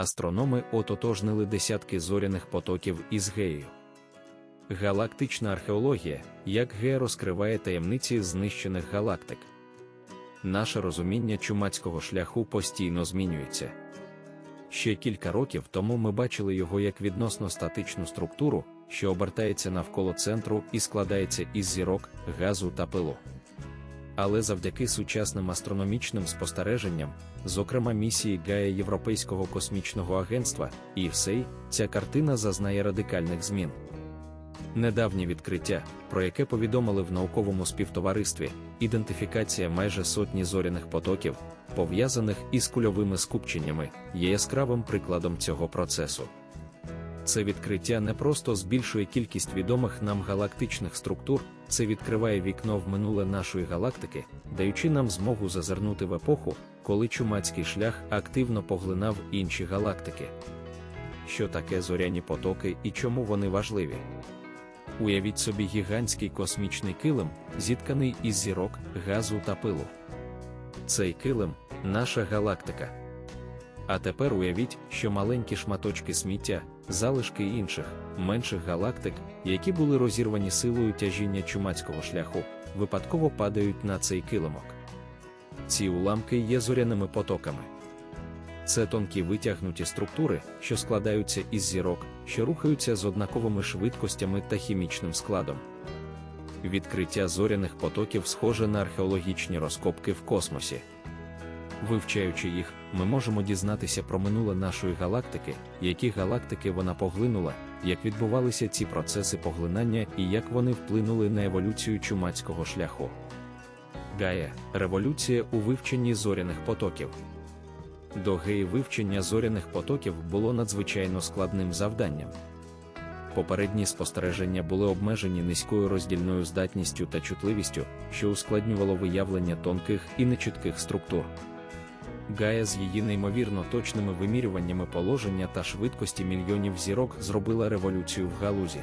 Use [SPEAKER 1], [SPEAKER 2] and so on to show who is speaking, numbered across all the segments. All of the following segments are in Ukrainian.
[SPEAKER 1] астрономи ототожнили десятки зоряних потоків із геєю. Галактична археологія, як гея розкриває таємниці знищених галактик. Наше розуміння чумацького шляху постійно змінюється. Ще кілька років тому ми бачили його як відносно статичну структуру, що обертається навколо центру і складається із зірок, газу та пилу. Але завдяки сучасним астрономічним спостереженням, зокрема місії Гая Європейського космічного агентства, всей, ця картина зазнає радикальних змін. Недавнє відкриття, про яке повідомили в науковому співтоваристві, ідентифікація майже сотні зоряних потоків, пов'язаних із кульовими скупченнями, є яскравим прикладом цього процесу. Це відкриття не просто збільшує кількість відомих нам галактичних структур, це відкриває вікно в минуле нашої галактики, даючи нам змогу зазирнути в епоху, коли чумацький шлях активно поглинав інші галактики. Що таке зоряні потоки і чому вони важливі? Уявіть собі гігантський космічний килим, зітканий із зірок, газу та пилу. Цей килим наша галактика. А тепер уявіть, що маленькі шматочки сміття, залишки інших, менших галактик, які були розірвані силою тяжіння чумацького шляху, випадково падають на цей килимок. Ці уламки є зоряними потоками. Це тонкі витягнуті структури, що складаються із зірок, що рухаються з однаковими швидкостями та хімічним складом. Відкриття зоряних потоків схоже на археологічні розкопки в космосі. Вивчаючи їх, ми можемо дізнатися про минуле нашої галактики, які галактики вона поглинула, як відбувалися ці процеси поглинання і як вони вплинули на еволюцію чумацького шляху. Гая революція у вивченні зоряних потоків. До геї вивчення зоряних потоків було надзвичайно складним завданням. Попередні спостереження були обмежені низькою роздільною здатністю та чутливістю, що ускладнювало виявлення тонких і нечітких структур. Гая з її неймовірно точними вимірюваннями положення та швидкості мільйонів зірок зробила революцію в галузі.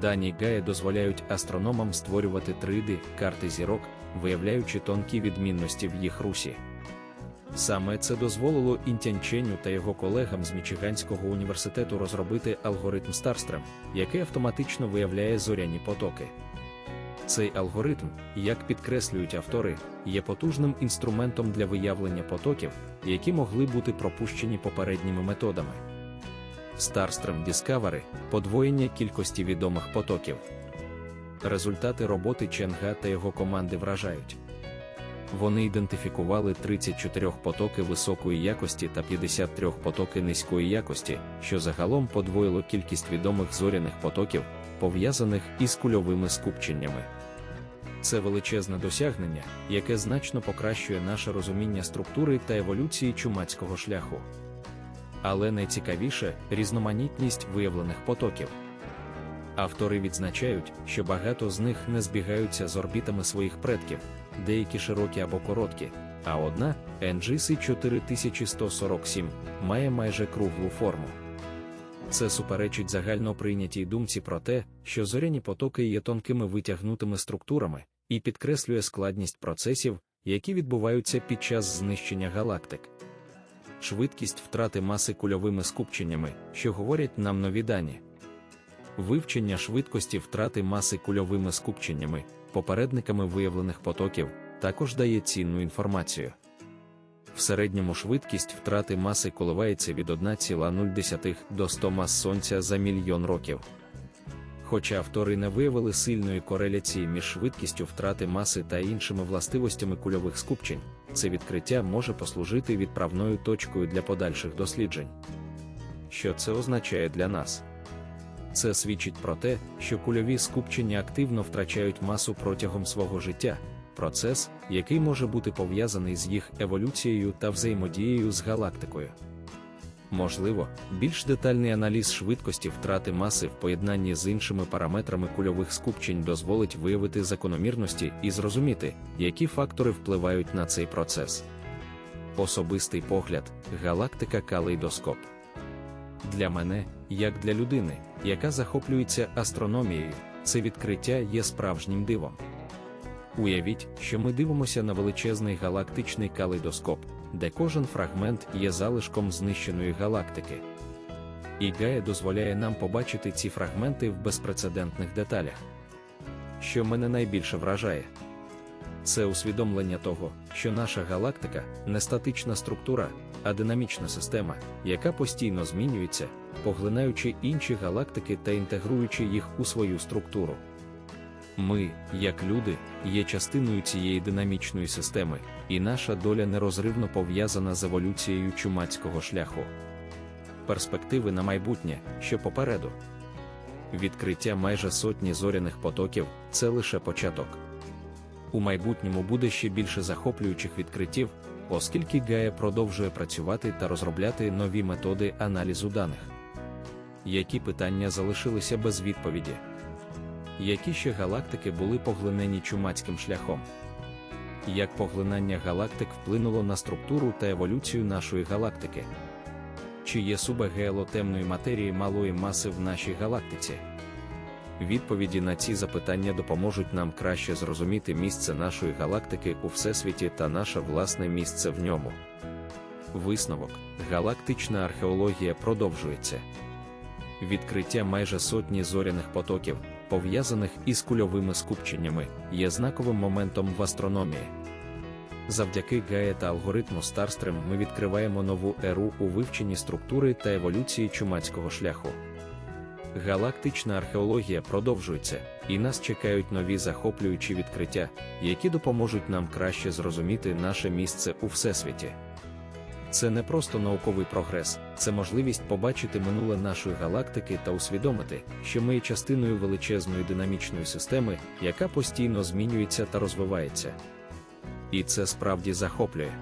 [SPEAKER 1] Дані Гая дозволяють астрономам створювати 3D карти зірок, виявляючи тонкі відмінності в їх русі. Саме це дозволило Інтянченю та його колегам з Мічиганського університету розробити алгоритм Старстрем, який автоматично виявляє зоряні потоки. Цей алгоритм, як підкреслюють автори, є потужним інструментом для виявлення потоків, які могли бути пропущені попередніми методами. Starstream Discovery – подвоєння кількості відомих потоків. Результати роботи Ченга та його команди вражають. Вони ідентифікували 34 потоки високої якості та 53 потоки низької якості, що загалом подвоїло кількість відомих зоряних потоків, пов'язаних із кульовими скупченнями. Це величезне досягнення, яке значно покращує наше розуміння структури та еволюції чумацького шляху. Але найцікавіше різноманітність виявлених потоків. Автори відзначають, що багато з них не збігаються з орбітами своїх предків, деякі широкі або короткі, а одна NGC 4147 має майже круглу форму. Це суперечить загально прийнятій думці про те, що зоряні потоки є тонкими витягнутими структурами, і підкреслює складність процесів, які відбуваються під час знищення галактик. Швидкість втрати маси кульовими скупченнями, що говорять нам нові дані. Вивчення швидкості втрати маси кульовими скупченнями, попередниками виявлених потоків, також дає цінну інформацію. В середньому швидкість втрати маси коливається від 1,0 до 100 мас сонця за мільйон років. Хоча автори не виявили сильної кореляції між швидкістю втрати маси та іншими властивостями кульових скупчень, це відкриття може послужити відправною точкою для подальших досліджень. Що це означає для нас? Це свідчить про те, що кульові скупчення активно втрачають масу протягом свого життя, процес, який може бути пов'язаний з їх еволюцією та взаємодією з галактикою. Можливо, більш детальний аналіз швидкості втрати маси в поєднанні з іншими параметрами кульових скупчень дозволить виявити закономірності і зрозуміти, які фактори впливають на цей процес. Особистий погляд, галактика калейдоскоп. Для мене, як для людини, яка захоплюється астрономією, це відкриття є справжнім дивом. Уявіть, що ми дивимося на величезний галактичний калейдоскоп, де кожен фрагмент є залишком знищеної галактики. І Гая дозволяє нам побачити ці фрагменти в безпрецедентних деталях. Що мене найбільше вражає, це усвідомлення того, що наша галактика не статична структура, а динамічна система, яка постійно змінюється, поглинаючи інші галактики та інтегруючи їх у свою структуру. Ми, як люди, є частиною цієї динамічної системи, і наша доля нерозривно пов'язана з еволюцією чумацького шляху. Перспективи на майбутнє, що попереду. Відкриття майже сотні зоряних потоків це лише початок. У майбутньому буде ще більше захоплюючих відкриттів, оскільки Гая продовжує працювати та розробляти нові методи аналізу даних. Які питання залишилися без відповіді? Які ще галактики були поглинені чумацьким шляхом? Як поглинання галактик вплинуло на структуру та еволюцію нашої галактики? Чи є субегеело темної матерії малої маси в нашій галактиці? Відповіді на ці запитання допоможуть нам краще зрозуміти місце нашої галактики у Всесвіті та наше власне місце в ньому. Висновок: галактична археологія продовжується. Відкриття майже сотні зоряних потоків, пов'язаних із кульовими скупченнями, є знаковим моментом в астрономії. Завдяки Гая та алгоритму Старстрем ми відкриваємо нову еру у вивченні структури та еволюції чумацького шляху. Галактична археологія продовжується, і нас чекають нові захоплюючі відкриття, які допоможуть нам краще зрозуміти наше місце у всесвіті. Це не просто науковий прогрес, це можливість побачити минуле нашої галактики та усвідомити, що ми є частиною величезної динамічної системи, яка постійно змінюється та розвивається. І це справді захоплює.